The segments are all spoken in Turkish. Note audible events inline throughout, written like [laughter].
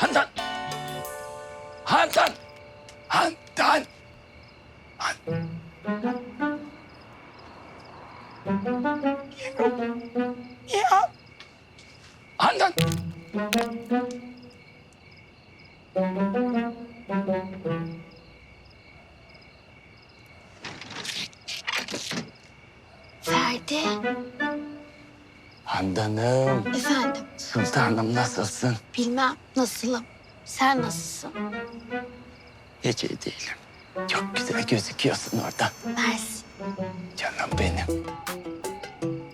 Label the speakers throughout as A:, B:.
A: Handan. Handan. Handan. Han- Ya. Handan.
B: Ferdi.
A: Handanım.
B: Efendim.
A: Sultanım nasılsın?
B: Bilmem nasılım. Sen nasılsın?
A: Hiç iyi değilim. Çok güzel gözüküyorsun oradan.
B: Mersi.
A: Canım benim.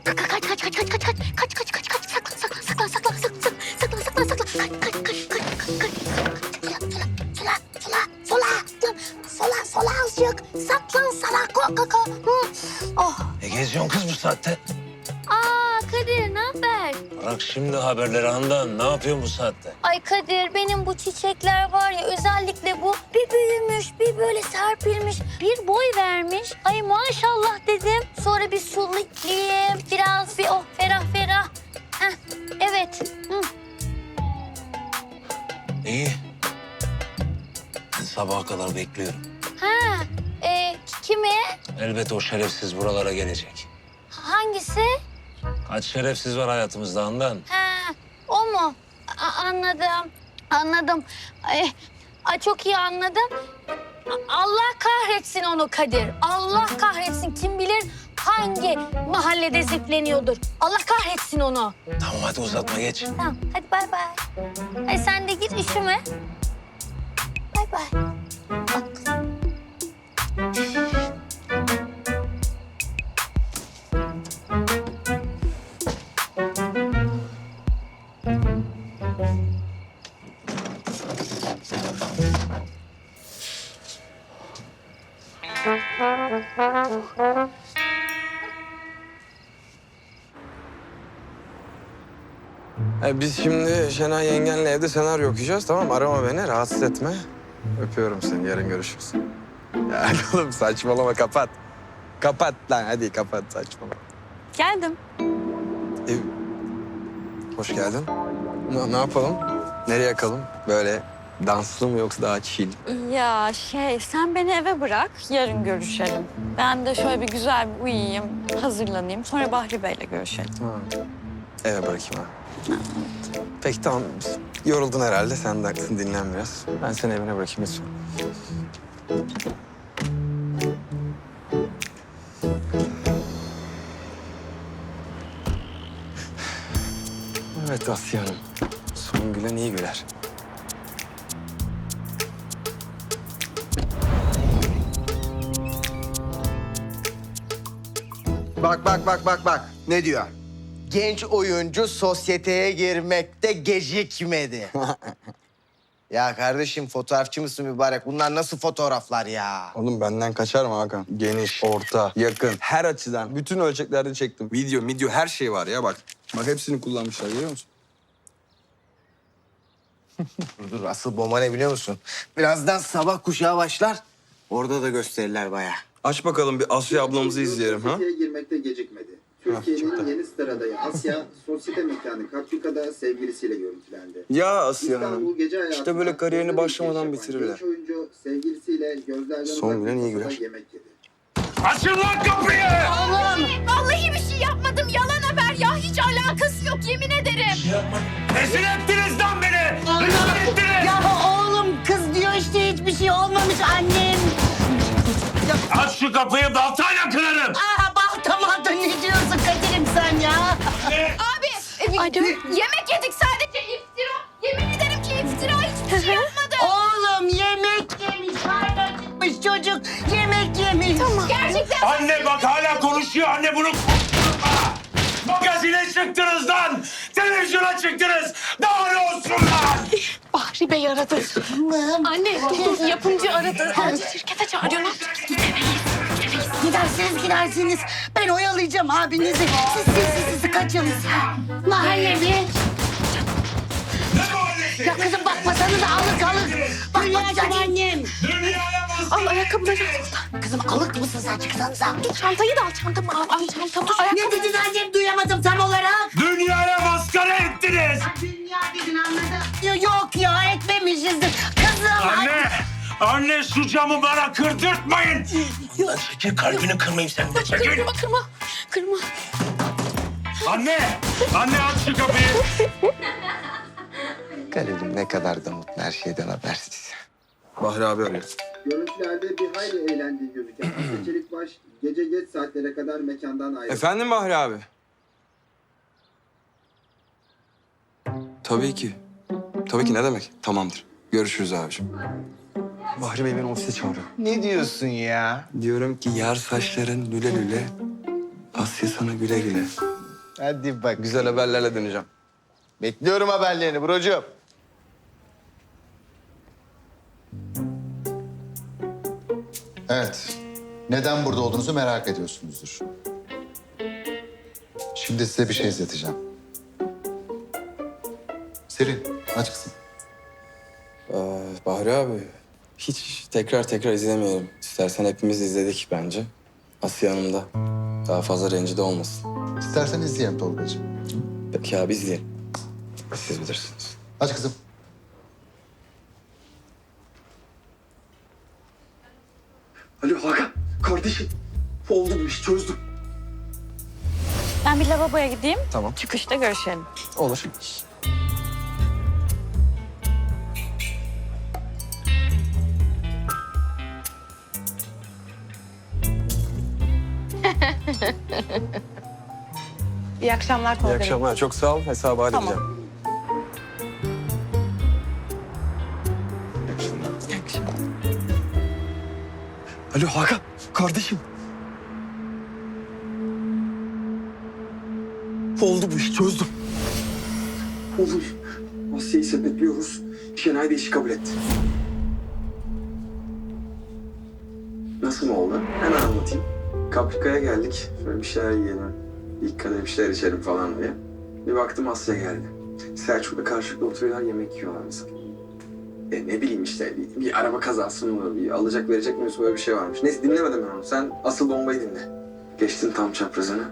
B: Kaç kaç kaç kaç kaç kaç kaç kaç kaç kaç kaç saklan saklan saklan saklan saklan saklan saklan saklan kaç kaç kaç kaç kaç kaç sola sola sola sola sola sola azıcık saklan sana ko ko ko oh
C: Ne geziyorsun kız bu saatte? Bırak şimdi haberleri Handan. Ne yapıyorsun bu saatte?
B: ay Kadir benim bu çiçekler var ya özellikle bu bir büyümüş bir böyle serpilmiş bir boy vermiş ay maşallah dedim sonra bir sulayayım biraz bir oh ferah ferah Heh, evet Hı.
C: İyi. Sabaha kadar bekliyorum.
B: Ha, e, kimi?
C: Elbet o şerefsiz buralara gelecek.
B: Hangisi?
C: Kaç şerefsiz var hayatımızda Handan?
B: Ha, o mu? A- anladım, anladım. Ay, ay, çok iyi anladım. A- Allah kahretsin onu Kadir. Allah kahretsin. Kim bilir hangi mahallede zipleniyordur. Allah kahretsin onu.
C: Tamam hadi uzatma geç.
B: Tamam, hadi bay bay. Hadi sen de git üşüme.
D: E, biz şimdi Şenay yengenle evde senaryo okuyacağız tamam mı? Arama beni, rahatsız etme. Öpüyorum seni, yarın görüşürüz. Ya [laughs] oğlum saçmalama, kapat. Kapat lan, hadi kapat saçmalama.
E: Geldim.
D: E, hoş geldin. Ne, ne yapalım? Nereye yakalım? Böyle danslı mı yoksa daha chill?
E: Ya şey sen beni eve bırak yarın görüşelim. Ben de şöyle bir güzel bir uyuyayım, hazırlanayım. Sonra Bahri Bey'le görüşelim.
D: Ha. Eve bırakayım ha. Peki tamam. Yoruldun herhalde. Sen de haklısın. Dinlen biraz. Ben seni evine bırakayım lütfen. Evet Asya Hanım. Son gülen iyi güler.
F: Bak bak bak bak bak ne diyor? Genç oyuncu sosyeteye girmekte gecikmedi. [laughs] ya kardeşim fotoğrafçı mısın mübarek? Bunlar nasıl fotoğraflar ya?
D: Oğlum benden kaçar mı Hakan? Geniş, orta, yakın. Her açıdan, bütün ölçeklerde çektim. Video, video her şey var ya bak. Bak hepsini kullanmışlar görüyor musun?
F: Dur [laughs] dur asıl bomba ne biliyor musun? Birazdan sabah kuşağı başlar. Orada da gösterirler bayağı.
D: Aç bakalım bir Asya ablamızı izleyelim ha.
G: Sosyeteye girmekte gecikmedi. Türkiye'nin yeni star adayı Asya, sosyete mekanı Kapçuka'da sevgilisiyle görüntülendi.
D: Ya Asya Hanım.
G: İstanbul gece hayatında
D: İşte böyle kariyerini başlamadan
G: yapan
D: bitirirler.
G: Genç oyuncu sevgilisiyle gözlerden
D: Son
G: uzak
D: gülen iyi güler.
G: Yemek yedi.
C: Açın lan kapıyı!
H: Vallahi bir şey yapmadım. Yalan haber ya. Hiç alakası yok yemin ederim.
C: Rezil ettiniz lan beni! Rezil ettiniz!
I: Ya oğlum kız diyor işte hiçbir şey olmamış annem.
C: Aç şu kapıyı baltayla kırarım!
I: Aa baltamadı ne diyorsun Kadir'im sen ya?
H: Abi e, yemek yedik sadece iftira. Yemin ederim ki iftira hiçbir şey yapmadım.
I: Oğlum yemek yemiş karnı acıkmış çocuk yemek yemiş. Tamam.
H: Gerçekten
C: Anne bak hala konuşuyor. Anne bunu Magazine çıktınız lan! Televizyona çıktınız! Daha ne olsun lan?
H: Bahri Bey aradı. Anne dur dur yapımcı aradı. Şirkete çağırıyor. Ne yapacağız?
I: Gidersiniz gidersiniz. Ben oyalayacağım abinizi. Siz siz siz, siz kaçın. Mahalle bir.
C: Ne mahallesi?
I: Ya kızım bakmasanız alık alık. Bakmayacak annem.
C: Dünyaya bastı!
H: Al ayakkabıları al.
I: Kızım alık mısın sen çıksanıza?
H: Dur çantayı da al çantamı al. Al çantamı.
I: Ne dedin annem
C: Anne şu camı bana kırdırtmayın. Lan çekil kalbini kırmayayım sen de çekil.
H: Kırma kırma. Kırma.
C: Anne! Anne aç şu kapıyı.
F: Garibim ne kadar da mutlu her şeyden habersiz.
J: Bahri abi arıyor.
G: Görüntülerde bir hayli eğlendiği gözüken Asya Çelikbaş gece geç saatlere kadar mekandan ayrıldı.
J: Efendim Bahri abi? Tabii ki. Tabii ki ne demek? Tamamdır. Görüşürüz abiciğim. Bahri Bey beni ofise çağırıyor.
F: Ne diyorsun ya?
J: Diyorum ki yar saçların lüle lüle. Asya sana güle güle.
F: Hadi bak.
J: Güzel haberlerle döneceğim.
F: Bekliyorum haberlerini brocuğum.
K: Evet. Neden burada olduğunuzu merak ediyorsunuzdur. Şimdi size bir şey izleteceğim. Serin, aç kızım.
J: Ee, Bahri abi, hiç tekrar tekrar izlemeyelim. İstersen hepimiz izledik bence. Asya Hanım da daha fazla rencide olmasın.
K: İstersen izleyelim Tolga'cığım.
J: Peki abi izleyelim. Siz bilirsiniz.
K: Aç kızım.
C: Alo Hakan, kardeşim. Oldu bu iş, çözdüm.
E: Ben bir lavaboya gideyim.
J: Tamam.
E: Çıkışta görüşelim.
J: Olur. [laughs]
L: İyi akşamlar
J: İyi akşamlar. Çok sağ ol. Hesabı halledeceğim.
E: İyi akşamlar.
J: Alo Hakan, kardeşim. Oldu bu iş, çözdüm.
D: Olur. Asya'yı sepetliyoruz. Şenay da işi kabul etti. Nasıl mı oldu? Hemen anlatayım. Kaprika'ya geldik. Şöyle bir şeyler yiyelim. İlk kadeh bir şeyler içelim falan diye. Bir baktım Asya geldi. Selçuk'la karşılıklı oturuyorlar yemek yiyorlar mesela. E ne bileyim işte bir, bir araba kazası mı, bir alacak verecek mi böyle bir şey varmış. Neyse dinlemedim ben onu. Sen asıl bombayı dinle. Geçtim tam çaprazını.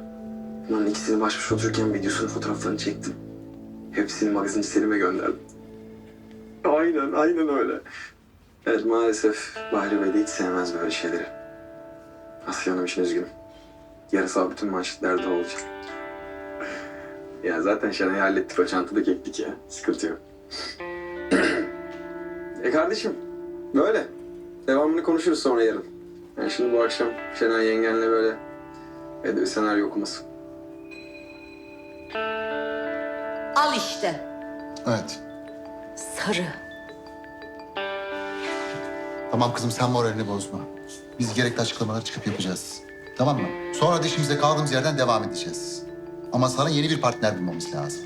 D: Bunların ikisini baş başa otururken videosunu fotoğraflarını çektim. Hepsini magazinci Selim'e gönderdim. Aynen, aynen öyle. Evet maalesef Bahri Bey de hiç sevmez böyle şeyleri. Asya Hanım için üzgünüm. Yarısı bütün manşetlerde olacak. ya zaten Şenay'ı hallettik o çantada kektik ya. Sıkıntı yok. e kardeşim böyle. Devamını konuşuruz sonra yarın. Yani şimdi bu akşam Şenay yengenle böyle evde bir senaryo okuması.
M: Al işte.
K: Evet.
M: Sarı.
K: Tamam kızım sen moralini bozma. Biz gerekli açıklamaları çıkıp yapacağız. Tamam mı? Sonra da işimize kaldığımız yerden devam edeceğiz. Ama sana yeni bir partner bulmamız lazım.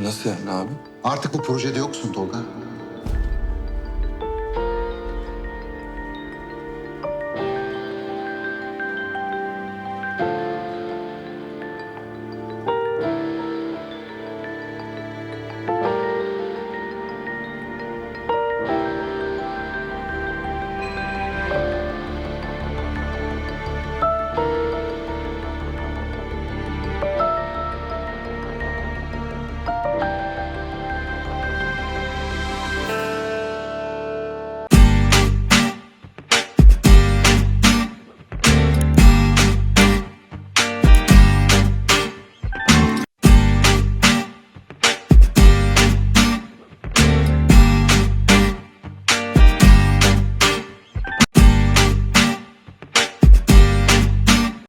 J: Nasıl yani abi?
K: Artık bu projede yoksun Tolga.